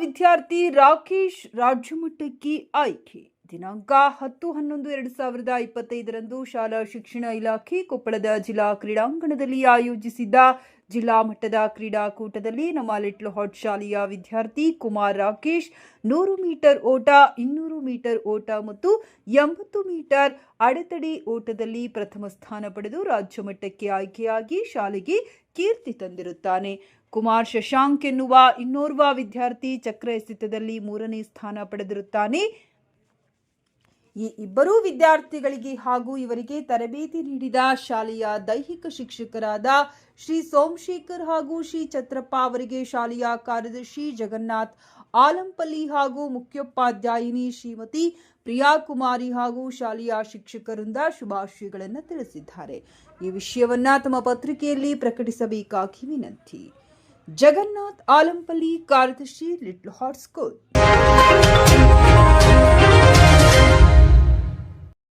ವಿದ್ಯಾರ್ಥಿ ರಾಕೇಶ್ ರಾಜ್ಯಮಟ್ಟಕ್ಕೆ ಆಯ್ಕೆ. ದಿನಾಂಕ ಹತ್ತು ಹನ್ನೊಂದು ಎರಡು ಸಾವಿರದ ಇಪ್ಪತ್ತೈದರಂದು ಶಾಲಾ ಶಿಕ್ಷಣ ಇಲಾಖೆ ಕೊಪ್ಪಳದ ಜಿಲ್ಲಾ ಕ್ರೀಡಾಂಗಣದಲ್ಲಿ ಆಯೋಜಿಸಿದ್ದ ಜಿಲ್ಲಾ ಮಟ್ಟದ ಕ್ರೀಡಾಕೂಟದಲ್ಲಿ ನಮ್ಮ ಲಿಟ್ಲ್ ಹಾಟ್ ಶಾಲೆಯ ವಿದ್ಯಾರ್ಥಿ ಕುಮಾರ್ ರಾಕೇಶ್ ನೂರು ಮೀಟರ್ ಓಟ, ಇನ್ನೂರು ಮೀಟರ್ ಓಟ ಮತ್ತು ಎಂಬತ್ತು ಮೀಟರ್ ಅಡೆತಡೆ ಓಟದಲ್ಲಿ ಪ್ರಥಮ ಸ್ಥಾನ ಪಡೆದು ರಾಜ್ಯ ಮಟ್ಟಕ್ಕೆ ಆಯ್ಕೆಯಾಗಿ ಶಾಲೆಗೆ ಕೀರ್ತಿ ತಂದಿರುತ್ತಾನೆ. ಕುಮಾರ್ ಶಶಾಂಕ್ ಎನ್ನುವ ಇನ್ನೋರ್ವ ವಿದ್ಯಾರ್ಥಿ ಚಕ್ರ ಎಸೆತದಲ್ಲಿ ಮೂರನೇ ಸ್ಥಾನ ಪಡೆದಿರುತ್ತಾನೆ. ಈ ಇಬ್ಬರೂ ವಿದ್ಯಾರ್ಥಿಗಳಿಗೆ ಹಾಗೂ ಇವರಿಗೆ ತರಬೇತಿ ನೀಡಿದ ಶಾಲೆಯ ದೈಹಿಕ ಶಿಕ್ಷಕರಾದ ಶ್ರೀ ಸೋಮಶೇಖರ್ ಹಾಗೂ ಶ್ರೀ ಛತ್ರಪ್ಪ ಅವರಿಗೆ ಶಾಲೆಯ ಕಾರ್ಯದರ್ಶಿ ಜಗನ್ನಾಥ್, ಆಲಂಪಲ್ಲಿ ಹಾಗೂ ಮುಖ್ಯೋಪಾಧ್ಯಾಯಿನಿ ಶ್ರೀಮತಿ ಪ್ರಿಯಾ ಕುಮಾರಿ ಹಾಗೂ ಶಾಲೆಯ ಶಿಕ್ಷಕರಿಂದ ಶುಭಾಶಯಗಳನ್ನು ತಿಳಿಸಿದ್ದಾರೆ. ಈ ವಿಷಯವನ್ನ ತಮ್ಮ ಪತ್ರಿಕೆಯಲ್ಲಿ ಪ್ರಕಟಿಸಬೇಕಾಗಿ ವಿನಂತಿ. ಜಗನ್ನಾಥ್, ಆಲಂಪಲ್ಲಿ ಕಾರ್ಯದರ್ಶಿ ಲಿಟ್ಲ್ ಹಾಟ್ ಸ್ಕೂಲ್